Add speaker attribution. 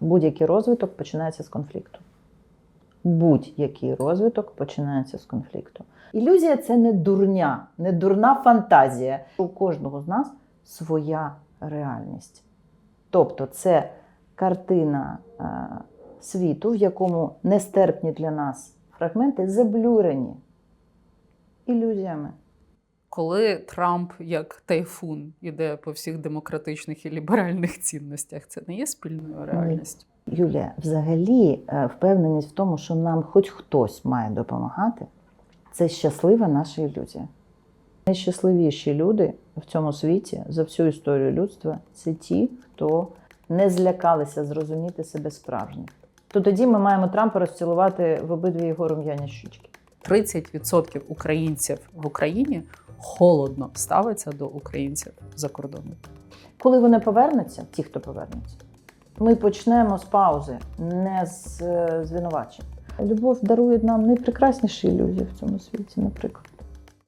Speaker 1: Будь-який розвиток починається з конфлікту. Будь-який розвиток починається з конфлікту. Ілюзія це не дурня, не дурна фантазія. У кожного з нас своя реальність. Тобто, це картина е, світу, в якому нестерпні для нас фрагменти заблюрені ілюзіями.
Speaker 2: Коли Трамп як тайфун іде по всіх демократичних і ліберальних цінностях, це не є спільною реальністю.
Speaker 1: Юлія, взагалі, е, впевненість в тому, що нам хоч хтось має допомагати, це щаслива наша ілюзія. Найщасливіші люди в цьому світі за всю історію людства це ті, хто не злякалися зрозуміти себе справжніх. То тоді ми маємо Трампа розцілувати в обидві його рум'яні щічки.
Speaker 2: 30% українців в Україні холодно ставиться до українців за кордоном.
Speaker 1: Коли вони повернуться, ті, хто повернуться, ми почнемо з паузи, не з е, звинувачень. Любов дарує нам найпрекрасніші ілюзії в цьому світі, наприклад.